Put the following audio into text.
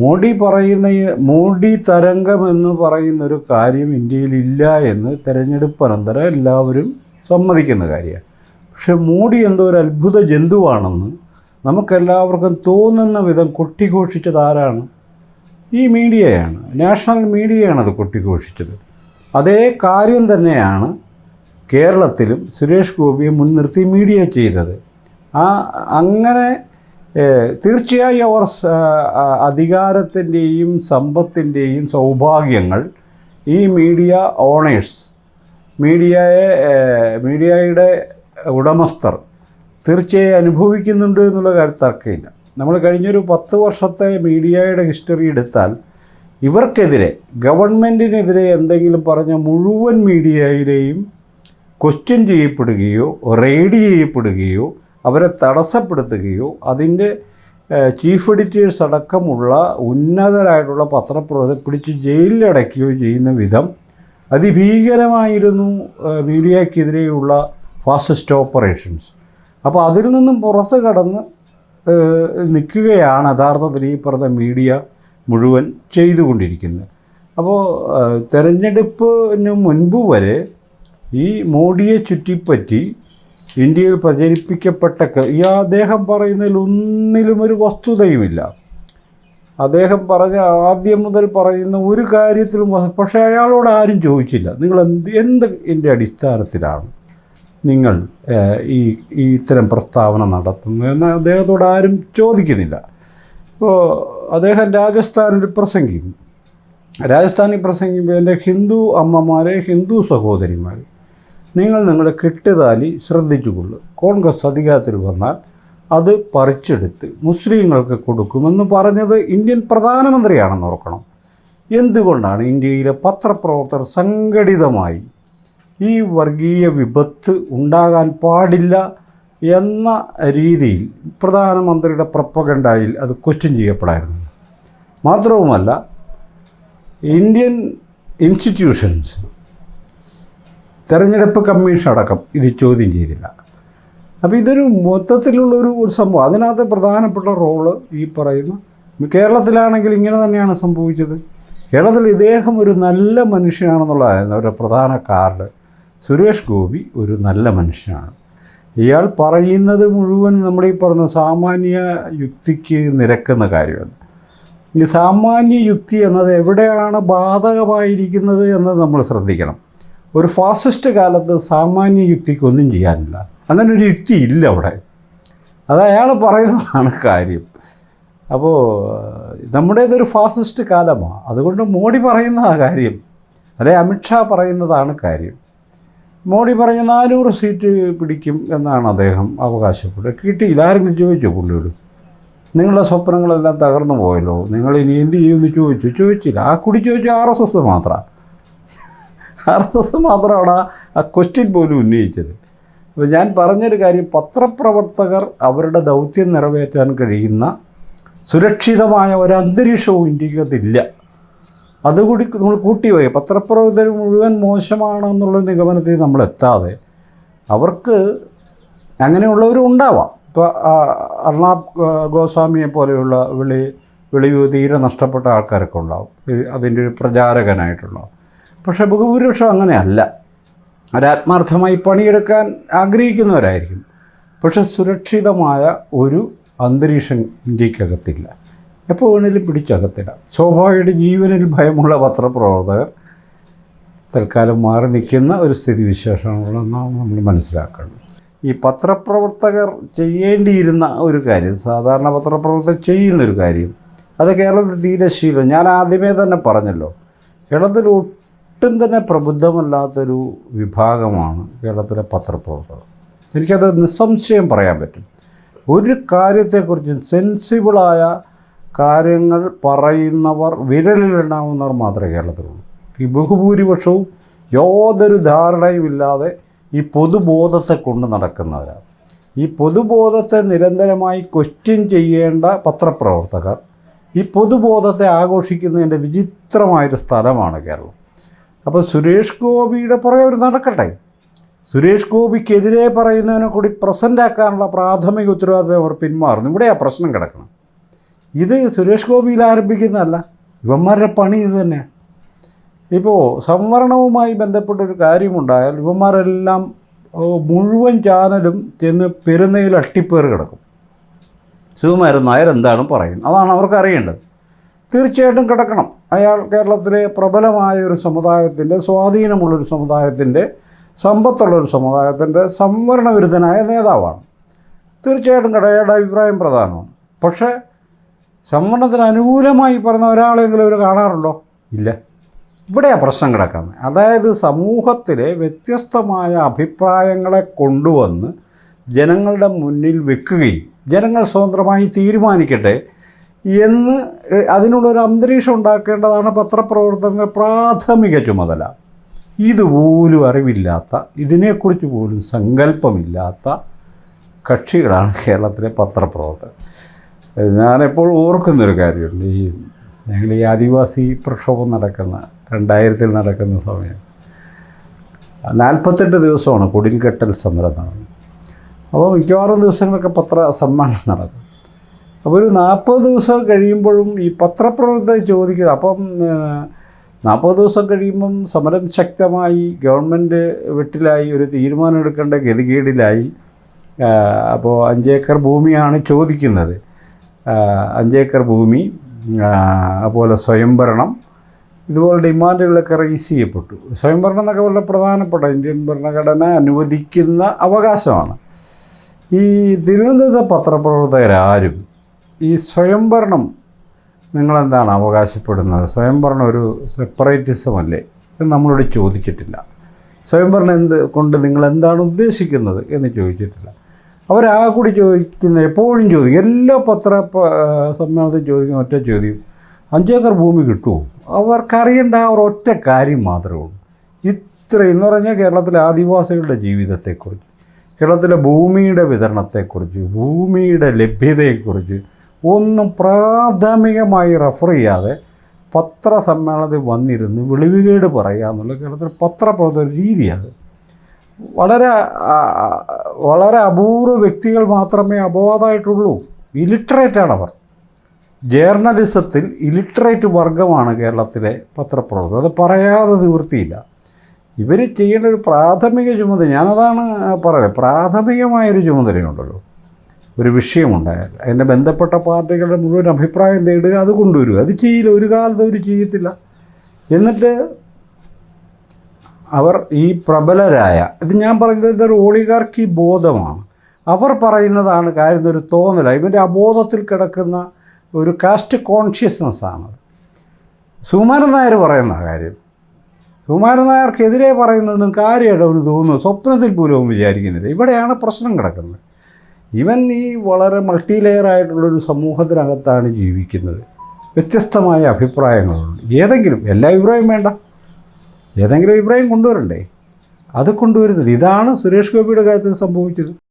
മോഡി പറയുന്ന മോഡി തരംഗം എന്ന് പറയുന്ന ഒരു കാര്യം ഇന്ത്യയിൽ ഇല്ല എന്ന് തെരഞ്ഞെടുപ്പ് അനന്തരം എല്ലാവരും സമ്മതിക്കുന്ന കാര്യമാണ്. പക്ഷെ മോഡി എന്തോ ഒരു അത്ഭുത ജന്തുവാണെന്ന് നമുക്കെല്ലാവർക്കും തോന്നുന്ന വിധം കൊട്ടിഘോഷിച്ചത് ആരാണ്? ഈ മീഡിയയാണ്. നാഷണൽ മീഡിയയാണ് അത് കൊട്ടിഘോഷിച്ചത്. അതേ കാര്യം തന്നെയാണ് കേരളത്തിലും സുരേഷ് ഗോപിയെ മുൻനിർത്തി മീഡിയ ചെയ്തത്. ആ അങ്ങനെ തീർച്ചയായും അവർ അധികാരത്തിന്റെയും സമ്പത്തിന്റെയും സൗഭാഗ്യങ്ങൾ ഈ മീഡിയ ഓണേഴ്സ് മീഡിയയെ മീഡിയയുടെ ഉടമസ്ഥർ തീർച്ചയായും അനുഭവിക്കുന്നുണ്ട് എന്നുള്ള കാര്യം തർക്കമില്ല. നമ്മൾ കഴിഞ്ഞൊരു പത്ത് വർഷത്തെ മീഡിയയുടെ ഹിസ്റ്ററി എടുത്താൽ ഇവർക്കെതിരെ ഗവൺമെന്റിനെതിരെ എന്തെങ്കിലും പറഞ്ഞ മുഴുവൻ മീഡിയയിലെയും ക്വസ്റ്റ്യൻ ചെയ്യപ്പെടുകയോ റെയ്ഡ് ചെയ്യപ്പെടുകയോ അവരെ തടസ്സപ്പെടുത്തുകയോ അതിന്റെ ചീഫ് എഡിറ്റേഴ്സ് അടക്കമുള്ള ഉന്നതരായിട്ടുള്ള പത്രപ്രവർത്തകർ പിടിച്ച് ജയിലിലടയ്ക്കുകയോ ചെയ്യുന്ന വിധം അതിഭീകരമായിരുന്നു മീഡിയക്കെതിരെയുള്ള ഫാസിസ്റ്റ് ഓപ്പറേഷൻസ്. അപ്പോൾ അതിൽ നിന്നും പുറത്ത് കടന്ന് നിൽക്കുകയാണ് യഥാർത്ഥത്തിൽ ഈ പറഞ്ഞ മീഡിയ മുഴുവൻ ചെയ്തുകൊണ്ടിരിക്കുന്നത്. അപ്പോൾ തെരഞ്ഞെടുപ്പിന് മുൻപ് വരെ ഈ മോഡിയെ ചുറ്റിപ്പറ്റി ഇന്ത്യയിൽ പ്രചരിപ്പിക്കപ്പെട്ട ഈ അദ്ദേഹം പറയുന്നതിൽ ഒന്നിലും ഒരു വസ്തുതയുമില്ല. അദ്ദേഹം പറഞ്ഞ ആദ്യം മുതൽ പറയുന്ന ഒരു കാര്യത്തിലും പക്ഷേ അയാളോട് ആരും ചോദിച്ചില്ല. നിങ്ങൾ എന്ത് എന്ത് എന്റെ അടിസ്ഥാനത്തിലാണ് നിങ്ങൾ ഈ ഈ ഇത്തരം പ്രസ്താവന നടത്തുന്നത് എന്ന് അദ്ദേഹത്തോട് ആരും ചോദിക്കുന്നില്ല. ഇപ്പോൾ അദ്ദേഹം രാജസ്ഥാനിൽ പ്രസംഗിക്കുന്നു. രാജസ്ഥാനിൽ പ്രസംഗിക്കുമ്പോൾ എന്റെ ഹിന്ദു അമ്മമാരെ ഹിന്ദു സഹോദരിമാർ നിങ്ങൾ നിങ്ങളുടെ കെട്ടുതാലി ശ്രദ്ധിച്ചുകൊള്ളുക കോൺഗ്രസ് അധികാരത്തിൽ വന്നാൽ അത് പറിച്ചെടുത്ത് മുസ്ലിങ്ങൾക്ക് കൊടുക്കുമെന്ന് പറഞ്ഞത് ഇന്ത്യൻ പ്രധാനമന്ത്രിയാണെന്ന് ഓർക്കണം. എന്തുകൊണ്ടാണ് ഇന്ത്യയിലെ പത്രപ്രവർത്തകർ സംഘടിതമായി ഈ വർഗീയ വിപത്ത് ഉണ്ടാകാൻ പാടില്ല എന്ന രീതിയിൽ പ്രധാനമന്ത്രിയുടെ പ്രപ്പകണ്ടായിൽ അത് ക്വസ്റ്റ്യൻ ചെയ്യപ്പെടായിരുന്നു. മാത്രവുമല്ല ഇന്ത്യൻ ഇൻസ്റ്റിറ്റ്യൂഷൻസ് തെരഞ്ഞെടുപ്പ് കമ്മീഷൻ അടക്കം ഇത് ചോദ്യം ചെയ്തില്ല. അപ്പോൾ ഇതൊരു മൊത്തത്തിലുള്ളൊരു ഒരു സംഭവം. അതിനകത്ത് പ്രധാനപ്പെട്ട റോൾ ഈ പറയുന്ന കേരളത്തിലാണെങ്കിൽ ഇങ്ങനെ തന്നെയാണ് സംഭവിച്ചത്. കേരളത്തിൽ ഇദ്ദേഹം ഒരു നല്ല മനുഷ്യനാണെന്നുള്ളതായിരുന്നു. അവരുടെ പ്രധാന കാർഡ്. സുരേഷ് ഗോപി ഒരു നല്ല മനുഷ്യനാണ്. ഇയാൾ പറയുന്നത് മുഴുവൻ നമ്മുടെ ഈ പറഞ്ഞ സാമാന്യ യുക്തിക്ക് നിരക്കുന്ന കാര്യമാണ്. ഈ സാമാന്യ യുക്തി എന്നത് എവിടെയാണ് ബാധകമായിരിക്കുന്നത് എന്നത് നമ്മൾ ശ്രദ്ധിക്കണം. ഒരു ഫാസിസ്റ്റ് കാലത്ത് സാമാന്യ യുക്തിക്ക് ഒന്നും ചെയ്യാനില്ല. അങ്ങനെ ഒരു യുക്തി ഇല്ല അവിടെ. അത് അയാൾ പറയുന്നതാണ് കാര്യം. അപ്പോൾ നമ്മുടേതൊരു ഫാസിസ്റ്റ് കാലമാണ് അതുകൊണ്ട് മോഡി പറയുന്നതാണ് കാര്യം. അല്ലെ അമിത്ഷാ പറയുന്നതാണ് കാര്യം. മോഡി പറഞ്ഞ നാനൂറ് സീറ്റ് പിടിക്കും എന്നാണ് അദ്ദേഹം അവകാശപ്പെട്ടത് കിട്ടിയില്ല. ആരെങ്കിലും ചോദിച്ചോ പുള്ളിയോട്? നിങ്ങളുടെ സ്വപ്നങ്ങളെല്ലാം തകർന്നു പോയല്ലോ. നിങ്ങൾ ഇനി എന്ത് ചെയ്യുമെന്ന് ചോദിച്ചു? ചോദിച്ചില്ല. ആ കുടി ചോദിച്ചു ആർ എസ് എസ് മാത്രമാണ് ആർ എസ് എസ് മാത്രമാണ് ആ ക്വസ്റ്റ്യൻ പോലും ഉന്നയിച്ചത്. അപ്പോൾ ഞാൻ പറഞ്ഞൊരു കാര്യം പത്രപ്രവർത്തകർ അവരുടെ ദൗത്യം നിറവേറ്റാൻ കഴിയുന്ന സുരക്ഷിതമായ ഒരു അന്തരീക്ഷവും ഇന്ത്യക്കകത്തില്ല. അതുകൂടി നമ്മൾ കൂട്ടിപ്പോയി പത്രപ്രവർത്തകർ മുഴുവൻ മോശമാണെന്നുള്ള നിഗമനത്തിൽ നമ്മൾ എത്താതെ അവർക്ക് അങ്ങനെയുള്ളവരും ഉണ്ടാവാം. ഇപ്പോൾ അർണാബ് ഗോസ്വാമിയെ പോലെയുള്ള വിളി വെളിവ് തീരെ നഷ്ടപ്പെട്ട ആൾക്കാരൊക്കെ ഉണ്ടാവും. അതിന്റെ ഒരു പ്രചാരകനായിട്ടുണ്ടാവും. പക്ഷേ ബഹുഭൂരിപക്ഷം അങ്ങനെയല്ല. ഒരാത്മാർത്ഥമായി പണിയെടുക്കാൻ ആഗ്രഹിക്കുന്നവരായിരിക്കും. പക്ഷെ സുരക്ഷിതമായ ഒരു അന്തരീക്ഷം ഇന്ത്യക്കകത്തില്ല. എപ്പോൾ വേണേലും പിടിച്ചകത്തിടാം. സ്വാഭാവികമായിട്ട് ജീവനിൽ ഭയമുള്ള പത്രപ്രവർത്തകർ തൽക്കാലം മാറി നിൽക്കുന്ന ഒരു സ്ഥിതിവിശേഷമാണെന്നാണ് നമ്മൾ മനസ്സിലാക്കേണ്ടത്. ഈ പത്രപ്രവർത്തകർ ചെയ്യേണ്ടിയിരുന്ന ഒരു കാര്യം സാധാരണ പത്രപ്രവർത്തകർ ചെയ്യുന്നൊരു കാര്യം അത് കേരളത്തിൽ തീരെ ശീലം. ഞാൻ ആദ്യമേ തന്നെ പറഞ്ഞല്ലോ കേരളത്തിൽ ഒട്ടും തന്നെ പ്രബുദ്ധമല്ലാത്തൊരു വിഭാഗമാണ് കേരളത്തിലെ പത്രപ്രവർത്തകർ. എനിക്കത് നിസ്സംശയം പറയാൻ പറ്റും. ഒരു കാര്യത്തെക്കുറിച്ചും സെൻസിബിളായ കാര്യങ്ങൾ പറയുന്നവർ വിരലിലുണ്ടാവുന്നവർ മാത്രമേ കേരളത്തിലുള്ളൂ. ഈ ബഹുഭൂരിപക്ഷവും യാതൊരു ധാരണയുമില്ലാതെ ഈ പൊതുബോധത്തെ കൊണ്ട് നടക്കുന്നവരാണ്. ഈ പൊതുബോധത്തെ നിരന്തരമായി ക്വസ്റ്റ്യൻ ചെയ്യേണ്ട പത്രപ്രവർത്തകർ ഈ പൊതുബോധത്തെ ആഘോഷിക്കുന്നതിന്റെ വിചിത്രമായൊരു സ്ഥലമാണ് കേരളം. അപ്പോൾ സുരേഷ് ഗോപിയുടെ പുറകെ അവർ നടക്കട്ടെ. സുരേഷ് ഗോപിക്കെതിരെ പറയുന്നതിനെ കൂടി പ്രസന്റ് ആക്കാനുള്ള പ്രാഥമിക ഉത്തരവാദിത്തം അവർ പിന്മാറുന്നു. ഇവിടെയാ പ്രശ്നം കിടക്കണം ഇത് സുരേഷ് ഗോപിയിൽ ആരംഭിക്കുന്നതല്ല. ഇവന്മാരുടെ പണി ഇത് തന്നെയാണ് ഇപ്പോൾ സംവരണവുമായി ബന്ധപ്പെട്ടൊരു കാര്യമുണ്ടായാൽ ഇവന്മാരെല്ലാം മുഴുവൻ ചാനലും ചെന്ന് പെരുന്നയിൽ അട്ടിപ്പേർ കിടക്കും. ശിവമാരൻ നായർ എന്താണ് പറയുന്നത്? അതാണ് അവർക്ക് അറിയേണ്ടത്. തീർച്ചയായിട്ടും കിടക്കണം. അയാൾ കേരളത്തിലെ പ്രബലമായ ഒരു സമുദായത്തിന്റെ സ്വാധീനമുള്ളൊരു സമുദായത്തിന്റെ സമ്പത്തുള്ളൊരു സമുദായത്തിന്റെ സംവരണ വിരുദ്ധനായ നേതാവാണ്. തീർച്ചയായിട്ടും കടയുടെ അഭിപ്രായം പ്രധാനമാണ്. പക്ഷേ സംവരണത്തിന് അനുകൂലമായി പറഞ്ഞ ഒരാളെങ്കിലും അവർ കാണാറുണ്ടോ? ഇല്ല. ഇവിടെയാണ് പ്രശ്നം കിടക്കുന്നത്. അതായത് സമൂഹത്തിലെ വ്യത്യസ്തമായ അഭിപ്രായങ്ങളെ കൊണ്ടുവന്ന് ജനങ്ങളുടെ മുന്നിൽ വെക്കുകയും ജനങ്ങൾ സ്വതന്ത്രമായി തീരുമാനിക്കട്ടെ എന്ന് അതിനുള്ള അതിനുള്ളൊരു അന്തരീക്ഷം ഉണ്ടാക്കേണ്ടതാണ് പത്രപ്രവർത്തകരുടെ പ്രാഥമിക ചുമതല. ഇതുപോലും അറിവില്ലാത്ത ഇതിനെക്കുറിച്ച് പോലും സങ്കല്പമില്ലാത്ത കക്ഷികളാണ് കേരളത്തിലെ പത്രപ്രവർത്തകർ. ഞാനെപ്പോൾ ഓർക്കുന്നൊരു കാര്യമുണ്ട്. ഈ ഞങ്ങൾ ഈ ആദിവാസി പ്രക്ഷോഭം നടക്കുന്ന രണ്ടായിരത്തിൽ നടക്കുന്ന സമയം. നാൽപ്പത്തെട്ട് ദിവസമാണ് കുടിൽകെട്ടൽ സമരം നടന്നത്. അപ്പോൾ മിക്കവാറും ദിവസങ്ങളൊക്കെ പത്ര സമ്മേളനം നടക്കും. അപ്പോൾ ഒരു നാൽപ്പത് ദിവസം കഴിയുമ്പോഴും ഈ പത്രപ്രവർത്തകർ ചോദിക്കുക. അപ്പം നാൽപ്പത് ദിവസം കഴിയുമ്പം സമരം ശക്തമായി ഗവൺമെന്റ് വെട്ടിലായി ഒരു തീരുമാനം എടുക്കേണ്ട ഗതികേടിലായി അപ്പോൾ അഞ്ചേക്കർ ഭൂമിയാണ് ചോദിക്കുന്നത്. അഞ്ചേക്കർ ഭൂമി അതുപോലെ സ്വയംഭരണം ഇതുപോലെ ഡിമാൻഡുകളൊക്കെ റേസ് ചെയ്യപ്പെട്ടു. സ്വയംഭരണം എന്നൊക്കെ വളരെ പ്രധാനപ്പെട്ട ഇന്ത്യൻ ഭരണഘടന അനുവദിക്കുന്ന അവകാശമാണ്. ഈ തിരുവനന്തപുരത്തെ പത്രപ്രവർത്തകരാരും ഈ സ്വയംഭരണം നിങ്ങളെന്താണ് അവകാശപ്പെടുന്നത്? സ്വയംഭരണം ഒരു സെപ്പറേറ്റിസം അല്ലേ? എന്ന് നമ്മളോട് ചോദിച്ചിട്ടില്ല. സ്വയംഭരണം എന്ത് കൊണ്ട് നിങ്ങൾ എന്താണ് ഉദ്ദേശിക്കുന്നത് എന്ന് ചോദിച്ചിട്ടില്ല. അവരാ കൂടി ചോദിക്കുന്ന എപ്പോഴും ചോദിക്കും. എല്ലാ പത്ര സമ്മേളനത്തിൽ ചോദിക്കുന്ന ഒറ്റ ചോദ്യം. അഞ്ചേക്കർ ഭൂമി കിട്ടുമോ? അവർക്കറിയേണ്ട ആ ഒറ്റ കാര്യം മാത്രമേ ഉള്ളൂ. ഇത്ര എന്ന് പറഞ്ഞാൽ കേരളത്തിലെ ആദിവാസികളുടെ ജീവിതത്തെക്കുറിച്ച് കേരളത്തിലെ ഭൂമിയുടെ വിതരണത്തെക്കുറിച്ച് ഭൂമിയുടെ ലഭ്യതയെക്കുറിച്ച് ഒന്നും പ്രാഥമികമായി റെഫർ ചെയ്യാതെ പത്രസമ്മേളനത്തിൽ വന്നിരുന്ന് വെളിവുകേട് പറയുക എന്നുള്ള കേരളത്തിൽ പത്രപ്രവർത്തന രീതിയാണ് വളരെ വളരെ അപൂർവ വ്യക്തികൾ മാത്രമേ അപവാദമായിട്ടുള്ളൂ ഇലിറ്ററേറ്റാണ് അവർ ജേർണലിസത്തിൽ ഇലിറ്ററേറ്റ് വർഗമാണ് കേരളത്തിലെ പത്രപ്രവർത്തകർ. അത് പറയാതെ നിവൃത്തിയില്ല. ഇവർ ചെയ്യേണ്ട ഒരു പ്രാഥമിക ചുമതല ഞാനതാണ് പറയുന്നത് പ്രാഥമികമായൊരു ചുമതലയുണ്ടല്ലോ. ഒരു വിഷയമുണ്ടായാൽ അതിന്റെ ബന്ധപ്പെട്ട പാർട്ടികളുടെ മുഴുവൻ അഭിപ്രായം നേടുക അത് കൊണ്ടുവരിക. അത് ചെയ്യില്ല. ഒരു കാലത്ത് അവർ ചെയ്യത്തില്ല. എന്നിട്ട് അവർ ഈ പ്രബലരായ ഇത് ഞാൻ പറയുന്നത് ഇതൊരു ഓളിഗാർക്കി ബോധമാണ്. അവർ പറയുന്നതാണ് കാര്യം ഒരു തോന്നല. ഇവന്റെ അബോധത്തിൽ കിടക്കുന്ന ഒരു കാസ്റ്റ് കോൺഷ്യസ്നെസ്സാണ് സുകുമാരൻ നായർ പറയുന്ന കാര്യം. സുകുമാരൻ നായർക്കെതിരെ പറയുന്നതൊന്നും കാര്യമായിട്ട് അവന് തോന്നുന്നു സ്വപ്നത്തിൽ പോലും വിചാരിക്കുന്നില്ല. ഇവിടെയാണ് പ്രശ്നം കിടക്കുന്നത്. ഇവൻ ഈ വളരെ മൾട്ടി ലെയർ ആയിട്ടുള്ളൊരു സമൂഹത്തിനകത്താണ് ജീവിക്കുന്നത്. വ്യത്യസ്തമായ അഭിപ്രായങ്ങളുണ്ട്. ഏതെങ്കിലും എല്ലാ അഭിപ്രായം വേണ്ട. ഏതെങ്കിലും അഭിപ്രായം കൊണ്ടുവരണ്ടേ? അത് കൊണ്ടുവരുന്നത്. ഇതാണ് സുരേഷ് ഗോപിയുടെ കാര്യത്തിൽ സംഭവിച്ചത്.